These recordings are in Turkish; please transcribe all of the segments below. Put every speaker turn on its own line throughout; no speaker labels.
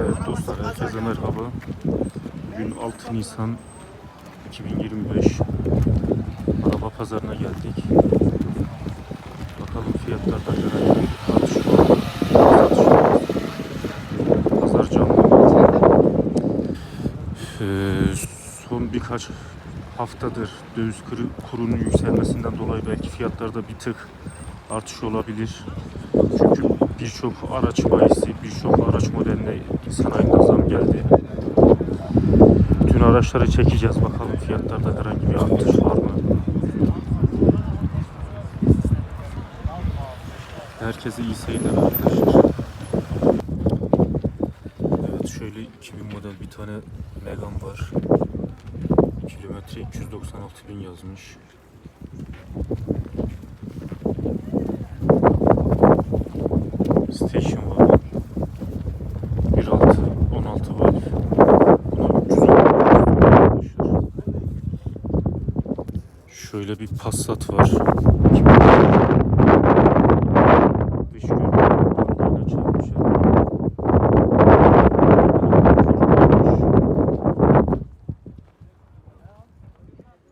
Evet dostlar herkese merhaba. Bugün 6 Nisan 2025. Araba pazarına geldik. Bakalım fiyatlarda herhangi bir? Pazar canlı. Ee, son birkaç haftadır döviz kuru- kurunun yükselmesinden dolayı belki fiyatlarda bir tık artış olabilir. Çünkü birçok araç bayisi, birçok araç modeline sanayinde zam geldi. Bütün araçları çekeceğiz bakalım fiyatlarda herhangi bir artış var mı? Herkese iyi seyirler arkadaşlar. Evet şöyle 2000 model bir tane Megane var. Kilometre 296 bin yazmış. Station var. 1.6 16 valve. Buna 300 arkadaşlar. Şöyle bir Passat var. 2000 Dış görünümü çarpmış.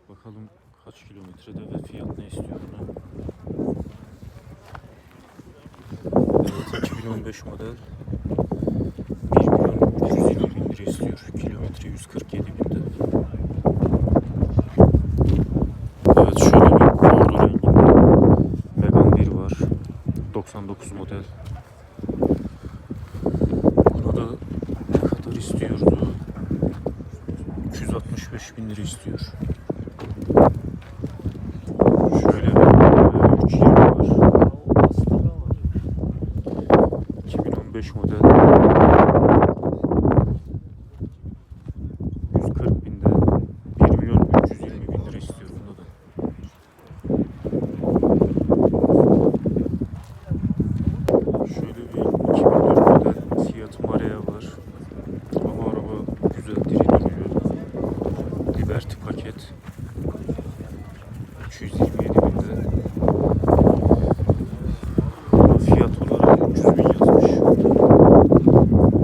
Bakalım kaç kilometrede ve fiyat ne istiyor buna. Evet 2015 model 1 milyon 320 bin lira istiyor. Kilometre 147 binde. Evet şöyle bir bordo renginde Megane 1 var. 99 model. Buna da ne kadar istiyordu? 265 bin lira istiyor. Şöyle bir e, 320 var. 2015 model 140 binde 1 milyon 320 bin lira istiyor bunda da. Şöyle bir 2004 model Fiat Marea var. Ama araba güzel diri duruyor. Liberty paket 227 binde. Ama fiyat olarak 300 bin yazmış. Şöyle bir tane var.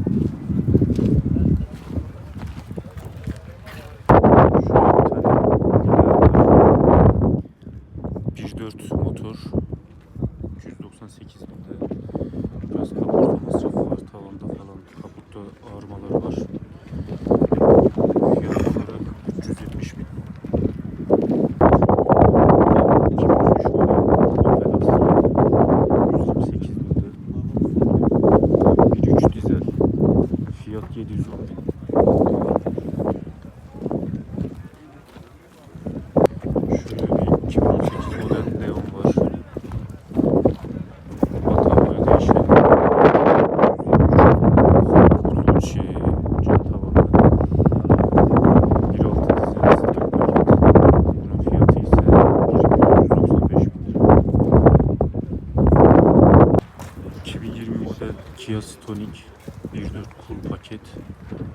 1.4 motor 298 binde. Biraz kaporta masrafı var tavanda falan. Kaputta ağırmalar var. Fiyat olarak 370 bin. 2013 model Opel Astra 128 binde. 1.3 dizel. Fiyat 710 bin. Şöyle bir 2018 model Leon var. Hataları değişen. Kutu şey, cam tavanı. 1.6 dizel stil paket. Bunun fiyatı ise 1.195 bin lira. 2020 model Kia Stonic 1.4 Cool paket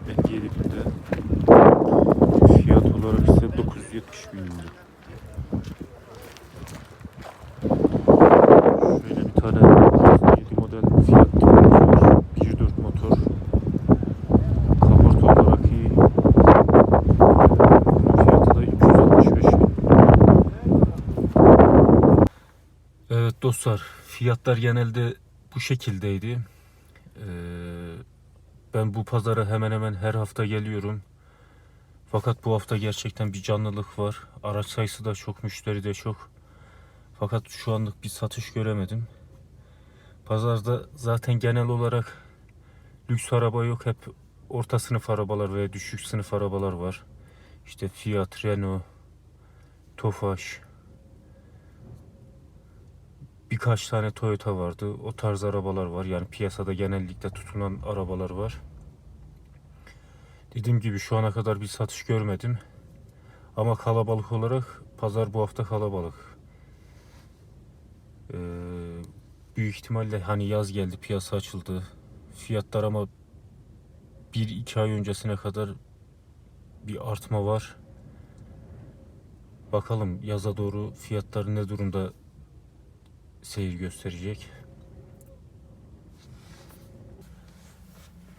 57 binde. Fiyat olarak ise 970 bin lira. Şöyle bir tane 7 model Tipo var. 1.4 motor. Kaporta olarak iyi. Fiyatı da 265 bin. Evet dostlar fiyatlar genelde bu şekildeydi. Ee, ben bu pazara hemen hemen her hafta geliyorum. Fakat bu hafta gerçekten bir canlılık var. Araç sayısı da çok, müşteri de çok. Fakat şu anlık bir satış göremedim. Pazarda zaten genel olarak lüks araba yok. Hep orta sınıf arabalar veya düşük sınıf arabalar var. İşte Fiat, Renault, Tofaş. Birkaç tane Toyota vardı. O tarz arabalar var. Yani piyasada genellikle tutulan arabalar var. Dediğim gibi şu ana kadar bir satış görmedim. Ama kalabalık olarak pazar bu hafta kalabalık. Ee, büyük ihtimalle hani yaz geldi piyasa açıldı. Fiyatlar ama 1-2 ay öncesine kadar bir artma var. Bakalım yaza doğru fiyatlar ne durumda seyir gösterecek.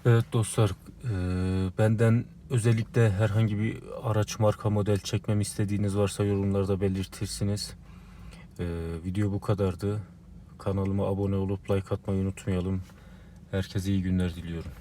Evet dostlar, e, benden özellikle herhangi bir araç marka model çekmemi istediğiniz varsa yorumlarda belirtirsiniz. E, video bu kadardı. Kanalıma abone olup like atmayı unutmayalım. Herkese iyi günler diliyorum.